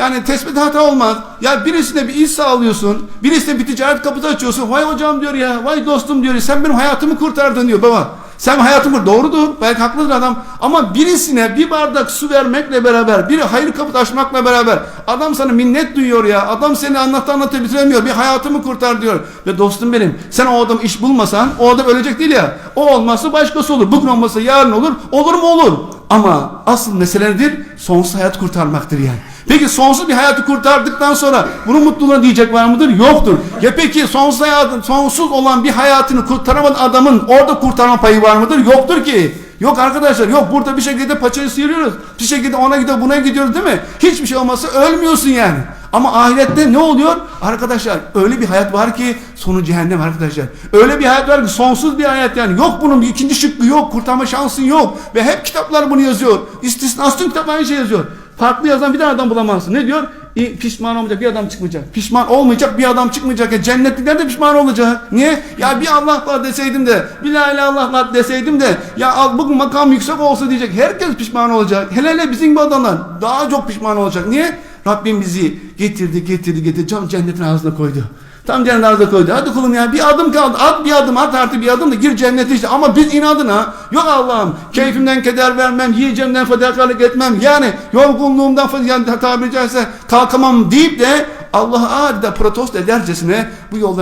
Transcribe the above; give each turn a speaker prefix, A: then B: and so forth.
A: Yani tespit hata olmaz. Ya birisine bir iş sağlıyorsun. Birisine bir ticaret kapısı açıyorsun. Vay hocam diyor ya. Vay dostum diyor. Sen benim hayatımı kurtardın diyor baba. Sen hayatımı doğrudur. Belki haklıdır adam. Ama birisine bir bardak su vermekle beraber, bir hayır kapısı açmakla beraber adam sana minnet duyuyor ya. Adam seni anlattı anlattı bitiremiyor. Bir hayatımı kurtar diyor. Ve dostum benim sen o adam iş bulmasan o adam ölecek değil ya. O olmazsa başkası olur. Bugün olmasa yarın olur. Olur mu olur. Ama asıl mesele nedir? Sonsuz hayat kurtarmaktır yani. Peki sonsuz bir hayatı kurtardıktan sonra bunun mutluluğuna diyecek var mıdır? Yoktur. Ya peki sonsuz hayatın, sonsuz olan bir hayatını kurtaramayan adamın orada kurtarma payı var mıdır? Yoktur ki. Yok arkadaşlar yok burada bir şekilde paçayı sıyırıyoruz. Bir şekilde ona gidiyor buna gidiyoruz değil mi? Hiçbir şey olmazsa ölmüyorsun yani. Ama ahirette ne oluyor? Arkadaşlar öyle bir hayat var ki sonu cehennem arkadaşlar. Öyle bir hayat var ki sonsuz bir hayat yani. Yok bunun ikinci şıkkı yok. Kurtarma şansın yok. Ve hep kitaplar bunu yazıyor. İstisnasız tüm kitaplar aynı şey yazıyor. Farklı yazan bir tane adam bulamazsın. Ne diyor? İ- Pişman olmayacak bir adam çıkmayacak. Pişman olmayacak bir adam çıkmayacak. Ya cennetlikler de pişman olacak. Niye? Ya bir Allah var deseydim de, bir la ilahe illallah deseydim de, ya bugün makam yüksek olsa diyecek. Herkes pişman olacak. Hele hele bizim bu adamlar daha çok pişman olacak. Niye? Rabbim bizi getirdi, getirdi, getirdi. Can cennetin ağzına koydu. Tam ağzına koydu. Hadi kulum ya bir adım kaldı. At bir adım, at artık bir adım da gir cennete işte. Ama biz inadına yok Allah'ım keyfimden keder vermem, yiyeceğimden fedakarlık etmem. Yani yorgunluğumdan yani tabiri caizse kalkamam deyip de Allah'a adeta protesto edercesine bu yolları